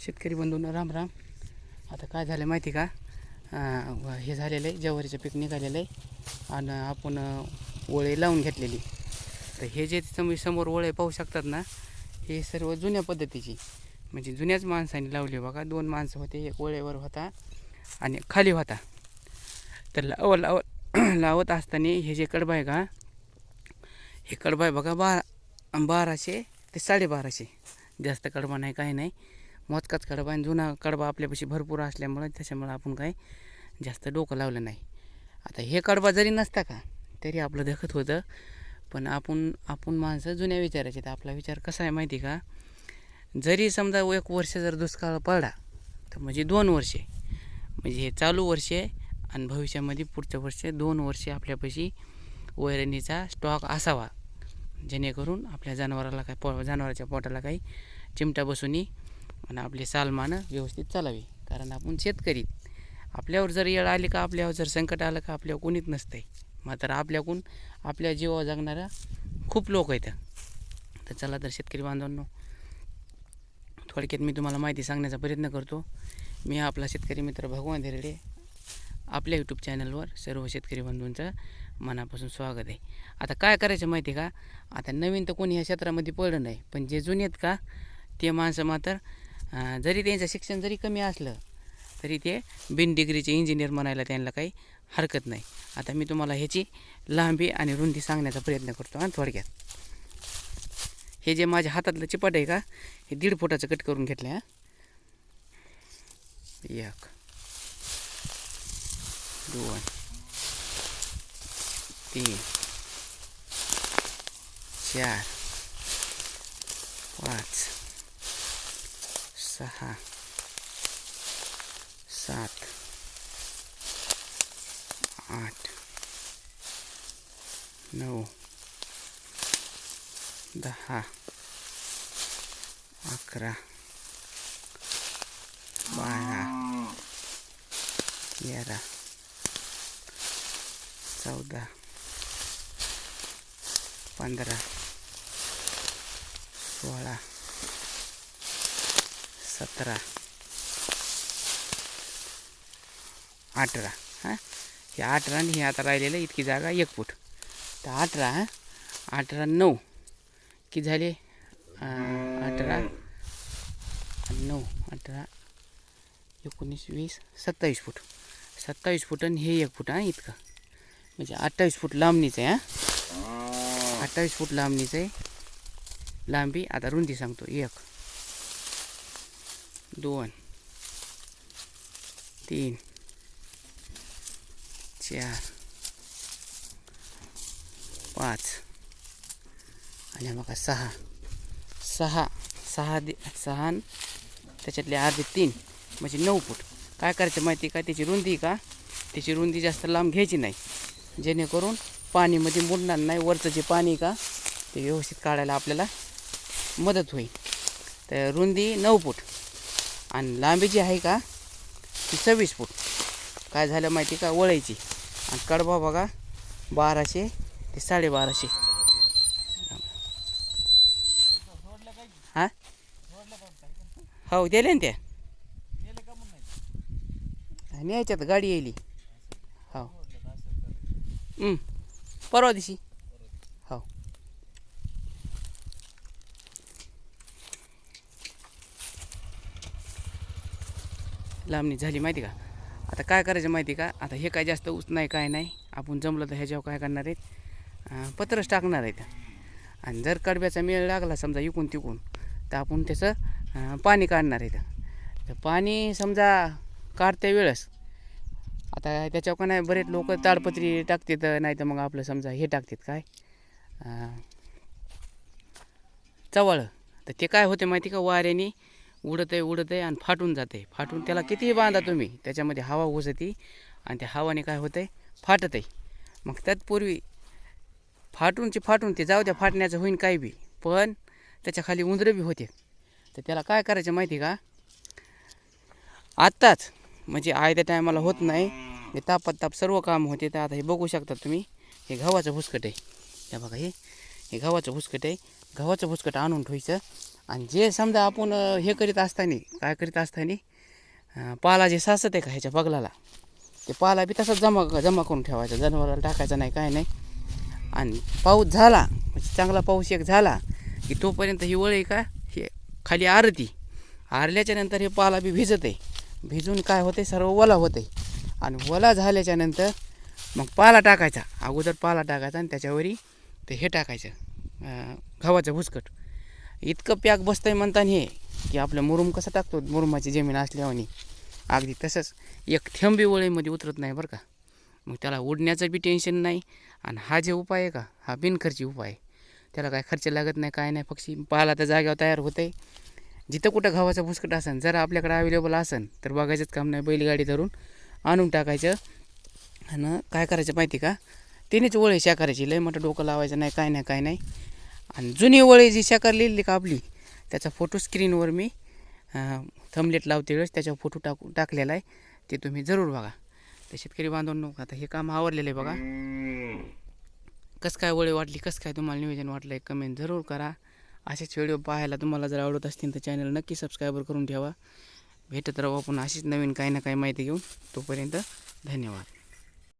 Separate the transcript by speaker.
Speaker 1: शेतकरी बंधूंना राम राम. आता काय झालं माहिती का? हे झालेलं आहे ज्वारीचं पीक निघालेलं आहे आणि आपण वळे ओळे लावून घेतलेली. तर हे जे तुम्ही समोर ओळे पाहू शकतात ना हे सर्व जुन्या पद्धतीची. म्हणजे जुन्याच माणसाने लावली बघा. दोन माणसं होते एक ओळेवर होता आणि खाली होता. तर लाव लाव लावत असताना हे जे कडबा आहे का हे कडबा आहे बघा बारा बाराशे ते साडेबाराशे. जास्त कडबा नाही काही नाही. मोजकाच कडबा आणि जुना कडबा आपल्यापाशी भरपूर असल्यामुळं त्याच्यामुळं आपण काही जास्त डोकं लावलं नाही. आता हे कडबा जरी नसता का तरी आपलं देखत होतं. पण आपण आपण माणसं जुन्या विचारायचे तर आपला विचार कसा आहे माहिती का? जरी समजा एक वर्ष जर दुष्काळ पडला तर म्हणजे दोन वर्षे. म्हणजे हे चालू वर्षे आणि भविष्यामध्ये पुढच्या वर्षे दोन वर्षे आपल्यापाशी वैरणीचा स्टॉक असावा. जेणेकरून आपल्या जनावराला काय पो जनावराच्या पोटाला काही चिमटा बसून आणि आपली सालमानं व्यवस्थित चालावी. कारण आपण शेतकरी. आपल्यावर जर येळ आली का आपल्यावर जर संकट आलं का आपल्यावर कोणीच नसतंय. मात्र आपल्याकडून आपल्या जीवावर जगणारा खूप लोक आहेत. तर चला तर शेतकरी बांधवांनो थोडक्यात मी तुम्हाला माहिती सांगण्याचा प्रयत्न करतो. मी आपला शेतकरी मित्र भगवान धेरडे. आपल्या यूट्यूब चॅनलवर सर्व शेतकरी बंधूंचं मनापासून स्वागत आहे. आता काय करायचं माहिती आहे का? आता नवीन तर कोणी ह्या क्षेत्रामध्ये पडलं नाही. पण जे जुने आहेत का ते माणसं मात्र जरी त्यांचं शिक्षण जरी कमी असलं तरी ते बिन डिग्रीचे इंजिनियर म्हणायला त्यांना काही हरकत नाही. आता मी तुम्हाला ह्याची लांबी आणि रुंदी सांगण्याचा प्रयत्न करतो आणि थोडक्यात. हे जे माझ्या हातातलं चिपट आहे का हे दीड फुटाचं कट करून घेतलं आहे एक दोन तीन चार पाच सहा सात आठ नऊ दहा अकरा बारा तेरा चौदा पंधरा सोळा सतरा. अठरा हां? हे अठरा आणि हे आता राहिलेलं इतकी जागा एक फूट. तर अठरा हां? अठरा नऊ. किती झाले? अठरा. नऊ अठरा. एकोणीस वीस सत्तावीस फूट. सत्तावीस फूट आणि हे एक फूट हां इतकं. म्हणजे अठ्ठावीस फूट लांबणीचं आहे हां? अठ्ठावीस फूट लांबणीचं आहे. लांबी आता रुंदी सांगतो एक. दोन तीन चार पाच आणि बघा सहा. सहा सहा दे सहा त्याच्यातले अर्धे तीन म्हणजे नऊ फूट. काय करायचं माहिती का? त्याची रुंदी का? त्याची रुंदी जास्त लांब घ्यायची नाही. जेणेकरून पाणीमध्ये मुडणार नाही. वरचं जे पाणी का? ते व्यवस्थित काढायला आपल्याला मदत होईल. तर रुंदी नऊ फूट. आणि लांबी जी आहे का ती सव्वीस फूट. काय झालं माहिती का? वळायची. आणि कडबा बघा बाराशे ते साडेबाराशे. हां? हो दिले ना त्या न्यायच्यात गाडी येईल हो. परवा दिवशी हो लांबणी झाली माहिती का? आता काय करायचं माहिती का? आता हे काय जास्त ऊस नाही काय नाही. आपण जमलं तर ह्याच्यावर काय करणार आहेत? पत्रच टाकणार आहेत. आणि जर कडब्याचा मेळ लागला समजा इकून तिकून तर आपण त्याचं पाणी काढणार आहेत. तर पाणी समजा काढत्या वेळेस आता त्याच्यावर का नाही बरेच लोक ताडपत्री टाकतात नाही तर मग आपलं समजा हे टाकतात काय? चवळ. तर ते काय होते माहिती का? वाऱ्याने उडते आहे उडत आहे आणि फाटून जाते. फाटून त्याला कितीही बांधा तुम्ही त्याच्यामध्ये हवा घुसती आणि त्या हवाने काय होतं? आहे फाटत. आहे मग तत्पूर्वी फाटूनची फाटून ते जाऊ द्या फाटण्याचं होईन काही बी. पण त्याच्याखाली उंदरं बी होते. तर त्याला काय करायचं माहिती का? आत्ताच म्हणजे आयत्या टायमाला होत नाही. हे तापात ताप सर्व काम होते. तर आता हे बघू शकता तुम्ही हे गव्हाचं भुसकट आहे. त्या बघा हे हे गव्हाचं भुसकट आहे. गव्हाचं भुसकट आणून ठेवायचं. आणि जे समजा आपण हे करीत असताना काय करीत असताना पाला जे साचत आहे का ह्याच्या बगलाला ते पाला बी तसाच जमा जमा करून ठेवायचा. जनावराला टाकायचा नाही काय नाही. आणि पाऊस झाला म्हणजे चांगला पाऊस एक झाला की तोपर्यंत ही वळी का हे खाली आरती. आरल्याच्या नंतर हे पाला बी भिजत आहे. भिजून काय होते सर्व ओला होते आणि ओला झाल्याच्यानंतर मग पाला टाकायचा. अगोदर पाला टाकायचा आणि त्याच्यावरी ते हे टाकायचं गव्हाचं भुसकट. इतकं पॅक बसतंय म्हणताना हे की आपलं मुरुम कसं टाकतो? मुरुमाची जमीन असल्यावानी. अगदी तसंच एक थेंबी वळीमध्ये उतरत नाही बरं का. मग त्याला उडण्याचं बी टेन्शन नाही आणि हा जे उपाय आहे का? हा बिनखर्ची उपाय. आहे त्याला काय खर्च लागत नाही काय नाही. पक्षी पाला तर जागेवर तयार होते जिथं कुठं घावाचा भुसकट असेल जर आपल्याकडे अवेलेबल असेल तर बघायचंच काम नाही बैलगाडी धरून आणून टाकायचं. आणि काय करायचं माहिती का? तिनेच वळी शाकारायची लय मोठं डोकं लावायचं नाही काय नाही काय नाही. आणि जुनी वळी जी शाकार लिहिली का आपली त्याचा फोटो स्क्रीनवर मी थमलेट लावते वेळेस त्याच्यावर फोटो टाकू टाकलेला आहे. ते तुम्ही जरूर बघा. तर शेतकरी बांधवांनो आता हे काम आवडलेलं आहे बघा. कसं काय वळी वाटली कसं काय तुम्हाला नियोजन वाटलं आहे कमेंट जरूर करा. असेच व्हिडिओ पाहायला तुम्हाला जर आवडत असतील तर चॅनल नक्की सबस्क्राईबर करून ठेवा. भेटत राहू आपण अशीच नवीन काही ना काही माहिती घेऊन. तोपर्यंत धन्यवाद.